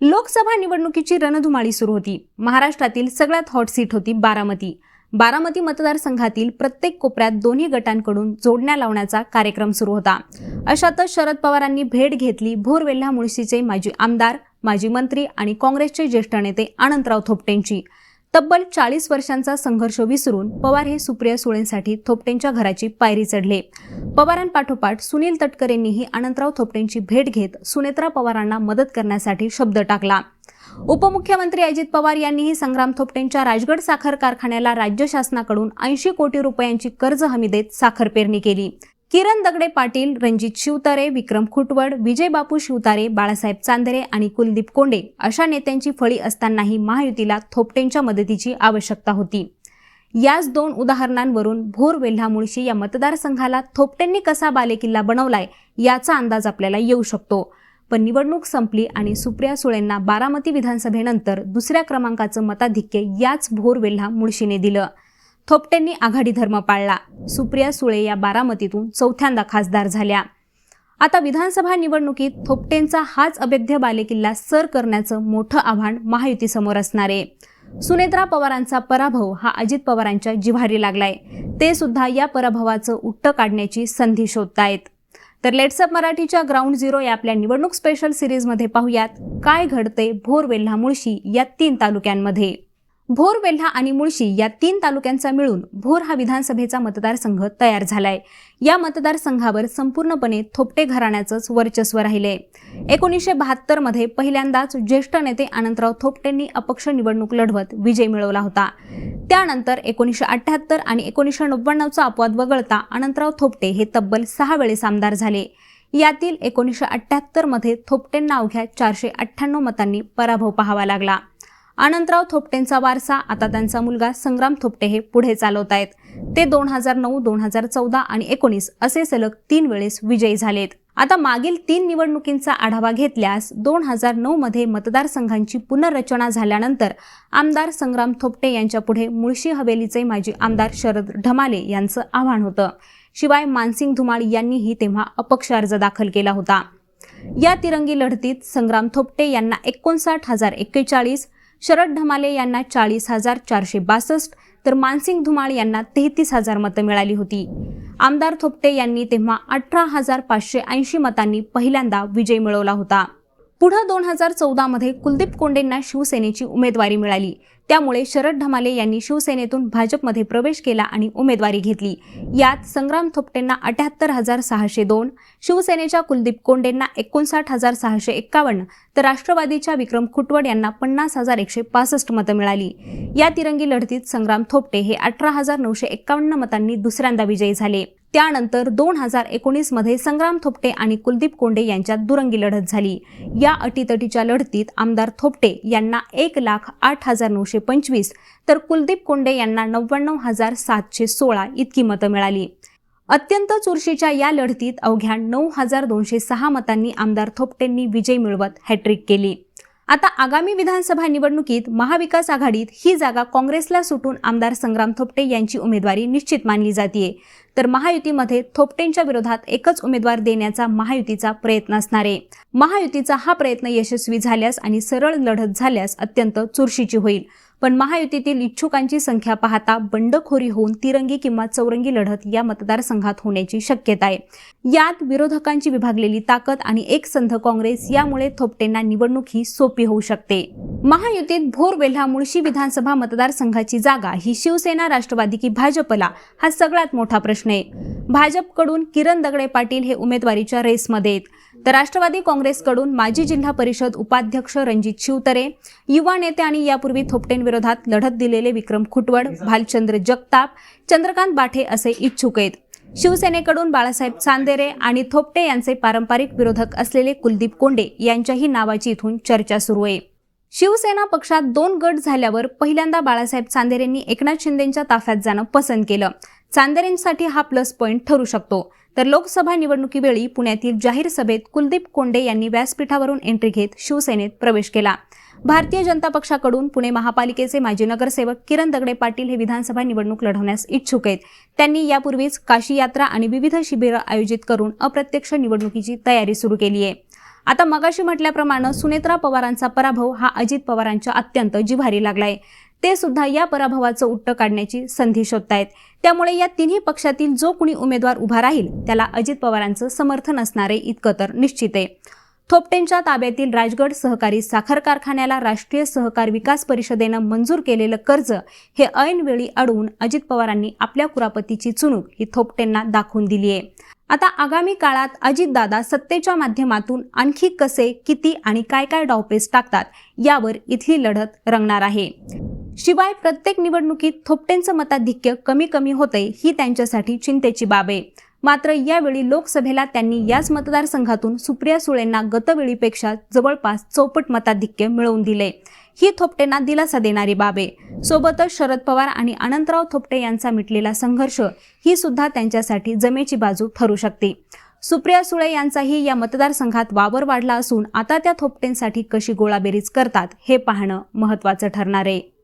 लोकसभा निवडणुकीची रणधुमाळी सुरू होती. महाराष्ट्रातील सगळ्यात हॉट सीट होती बारामती. बारामती मतदारसंघातील प्रत्येक कोपऱ्यात दोन्ही गटांकडून जोडण्या लावण्याचा कार्यक्रम सुरू होता. अशातच शरद पवारांनी भेट घेतली भोरवेल्हा मुळशीचे माजी आमदार माजी मंत्री आणि काँग्रेसचे ज्येष्ठ नेते अनंतराव थोपटेंची. तब्बल चाळीस वर्षांचा संघर्ष विसरून पवार हे सुप्रिया सुळेंसाठी थोपटेंच्या घराची पायरी चढले. पवारांपाठोपाठ सुनील तटकरेंनीही अनंतराव थोपटेंची भेट घेत सुनेत्रा पवारांना मदत करण्यासाठी शब्द टाकला. उपमुख्यमंत्री अजित पवार यांनीही संग्राम थोपटेंच्या राजगड साखर कारखान्याला राज्य शासनाकडून ऐंशी कोटी रुपयांची कर्ज हमी देत साखर पेरणी केली. किरण दगडे पाटील रणजित शिवतारे विक्रम खुटवड विजय बापू शिवतारे बाळासाहेब चांदरे आणि कुलदीप कोंडे अशा नेत्यांची फळी असतानाही महायुतीला थोपटेंच्या मदतीची आवश्यकता होती. याच दोन उदाहरणांवरून भोर वेल्हा मुळशी या मतदारसंघाला थोपटेंनी कसा बालेकिल्ला बनवलाय याचा अंदाज आपल्याला येऊ शकतो. पण निवडणूक संपली आणि सुप्रिया सुळेंना बारामती विधानसभेनंतर दुसऱ्या क्रमांकाचं मताधिक्य याच भोर वेल्हा मुळशीने दिलं. थोपटेंनी आघाडी धर्म पाळला. सुप्रिया सुळे या बारामतीतून चौथ्यांदा खासदार झाल्या. आता विधानसभा निवडणुकीत थोपटेंचा हाच अभेद्य बालेकिल्ला सर करण्याचं मोठं आव्हान महायुतीसमोर असणार. आहे सुनेत्रा पवारांचा पराभव हा अजित पवारांच्या जिव्हारी लागलाय. ते सुद्धा या पराभवाचं उट्ट काढण्याची संधी शोधतायत. तर लेट्सअप मराठीच्या ग्राउंड झिरो या आपल्या निवडणूक स्पेशल सिरीजमध्ये पाहूयात. काय घडते भोर वेल्हा मुळशी या तीन तालुक्यांमध्ये? भोर वेल्हा आणि मुळशी या तीन तालुक्यांचा मिळून भोर हा विधानसभेचा मतदारसंघ तयार झालाय. या मतदारसंघावर संपूर्णपणे थोपटे घराण्याचंच वर्चस्व राहिले एकोणीसशे बहात्तरमध्ये पहिल्यांदाच ज्येष्ठ नेते अनंतराव थोपटेंनी अपक्ष निवडणूक लढवत विजय मिळवला होता. त्यानंतर एकोणीसशे अठ्ठ्याहत्तर आणि एकोणीसशे नव्याण्णवचा अपवाद वगळता अनंतराव थोपटे हे तब्बल सहा वेळेस आमदार झाले. यातील एकोणीसशे अठ्ठ्याहत्तरमध्ये थोपटेंना अवघ्या चारशे अठ्ठ्याण्णव मतांनी पराभव पाहावा लागला. अनंतराव थोपटेंचा वारसा आता त्यांचा मुलगा संग्राम थोपटे हे पुढे चालवत आहेत ते दोन हजार नऊ दोन हजार चौदा आणि एकोणीस असे सलग तीन वेळेस विजयी झालेत. आता मागील तीन निवडणुकींचा आढावा घेतल्यास दोन हजार नऊ मध्ये मतदारसंघांची पुनर्रचना झाल्यानंतर आमदार संग्राम थोपटे यांच्या पुढे मुळशी हवेलीचे माजी आमदार शरद ढमाले यांचं आव्हान होतं. शिवाय मानसिंग धुमाळ यांनीही तेव्हा अपक्ष अर्ज दाखल केला होता. या तिरंगी लढतीत संग्राम थोपटे यांना एकोणसाठ हजार एक्केचाळीस शरद ढमाले यांना चाळीस हजार चारशे बासष्ट तर मानसिंग धुमाळ यांना तेहतीस हजार मतं मिळाली होती. आमदार थोपटे यांनी तेव्हा अठरा हजार पाचशे ऐंशी मतांनी पहिल्यांदा विजय मिळवला होता. पुढं दोन हजार चौदामध्ये कुलदीप कोंडेंना शिवसेनेची उमेदवारी मिळाली. त्यामुळे शरद ढमाले यांनी शिवसेनेतून भाजपमध्ये प्रवेश केला आणि उमेदवारी घेतली. यात संग्राम थोपटेंना अठ्याहत्तर हजार सहाशे दोन शिवसेनेच्या कुलदीप कोंडेंना एकोणसाठ हजार सहाशे एक्कावन्न तर राष्ट्रवादीच्या विक्रम खुटवड यांना पन्नास हजार एकशे पासष्ट मतं मिळाली. या तिरंगी लढतीत संग्राम थोपटे हे अठरा हजार नऊशे एक्कावन्न मतांनी दुसऱ्यांदा विजयी झाले. त्यानंतर दोन हजार एकोणीसमध्ये संग्राम थोपटे आणि कुलदीप कोंडे यांच्यात दुरंगी लढत झाली. या अटीतटीच्या लढतीत आमदार थोपटे यांना एक लाख आठ हजार नऊशे पंचवीस तर कुलदीप कोंडे यांना नव्याण्णव हजार सातशे सोळा इतकी मतं मिळाली. अत्यंत चुरशीच्या या लढतीत अवघ्या नऊ हजार दोनशे सहा मतांनी आमदार थोपटेंनी विजय मिळवत हॅट्रिक केली. आता आगामी विधानसभा निवडणुकीत महाविकास आघाडीत ही जागा काँग्रेसला सुटून आमदार संग्राम थोपटे यांची उमेदवारी निश्चित मानली जाते तर महायुतीमध्ये थोपटेंच्या विरोधात एकच उमेदवार देण्याचा महायुतीचा प्रयत्न असणार आहे. महायुतीचा हा प्रयत्न यशस्वी झाल्यास आणि सरळ लढत झाल्यास अत्यंत चुरशीची होईल. पण महायुतीतील इच्छुकांची संख्या पाहता बंडखोरी होऊन तिरंगी किंवा चौरंगी लढत या मतदारसंघात होण्याची शक्यता आहे. यात विरोधकांची विभागलेली ताकद आणि एक संघ काँग्रेस यामुळे थोपटेंना निवडणूक ही सोपी होऊ शकते. महायुतीत भोर वेल्हा मुळशी विधानसभा मतदारसंघाची जागा ही शिवसेना राष्ट्रवादी की भाजपला हा सगळ्यात मोठा प्रश्न आहे भाजपकडून किरण दगडे पाटील हे उमेदवारीच्या रेसमध्ये आहेत. तर राष्ट्रवादी काँग्रेसकडून माजी जिल्हा परिषद उपाध्यक्ष रणजित शिवतरे युवा नेते आणि यापूर्वी थोपटेंविरोधात लढत दिलेले विक्रम खुटवड भालचंद्र जगताप चंद्रकांत बाठे असे इच्छुक आहेत. शिवसेनेकडून बाळासाहेब चांदेरे आणि थोपटे यांचे पारंपरिक विरोधक असलेले कुलदीप कोंडे यांच्याही नावाची इथून चर्चा सुरू आहे. शिवसेना पक्षात दोन गट झाल्यावर पहिल्यांदा बाळासाहेब चांदेरेंनी एकनाथ शिंदेच्या ताफ्यात जाणं पसंत केलं. चांदरेंसाठी हा प्लस पॉईंट ठरू शकतो. तर लोकसभा निवडणुकीवेळी पुण्यातील जाहीर सभेत कुलदीप कोंडे यांनी व्यासपीठावरून एंट्री घेत शिवसेनेत प्रवेश केला. भारतीय जनता पक्षाकडून पुणे महापालिकेचे माजी नगरसेवक किरण दगडे पाटील हे विधानसभा निवडणूक लढवण्यास इच्छुक आहेत. त्यांनी यापूर्वीच काशी यात्रा आणि विविध शिबिरं आयोजित करून अप्रत्यक्ष निवडणुकीची तयारी सुरू केली आहे. आता मगाशी म्हटल्याप्रमाणे सुनेत्रा पवारांचा पराभव हा अजित पवारांच्या अत्यंत जिव्हारी लागलाय. ते सुद्धा या पराभवाचं उट्ट काढण्याची संधी शोधतायत. त्यामुळे या तिन्ही पक्षातील जो कुणी उमेदवार उभा राहील त्याला अजित पवारांचं समर्थन असणारे इतकं तर निश्चित आहे. थोपटेंच्या ताब्यातील राजगड सहकारी साखर कारखान्याला राष्ट्रीय सहकार विकास परिषदेनं मंजूर केलेलं कर्ज हे ऐनवेळी अडवून अजित पवारांनी आपल्या कुरापतीची चुणूक ही थोपटेंना दाखवून दिली आहे. आता आगामी काळात अजितदादा सत्तेच्या माध्यमातून आणखी कसे किती आणि काय काय डावपेच टाकतात यावर इथली लढत रंगणार आहे. शिवाय प्रत्येक निवडणुकीत थोपटेंचं मताधिक्य कमी कमी होतंय ही त्यांच्यासाठी चिंतेची बाब आहे. मात्र यावेळी लोकसभेला त्यांनी याच मतदारसंघातून सुप्रिया सुळेंना गतवेळीपेक्षा जवळपास चौपट मताधिक्य मिळवून दिले. ही थोपटेंना दिलासा देणारी बाब आहे. सोबतच शरद पवार आणि अनंतराव थोपटे यांचा मिटलेला संघर्ष ही सुद्धा त्यांच्यासाठी जमेची बाजू ठरू शकते. सुप्रिया सुळे यांचाही या मतदारसंघात वावर वाढला असून आता त्या थोपटेंसाठी कशी गोळाबेरीज करतात हे पाहणं महत्त्वाचं ठरणार आहे.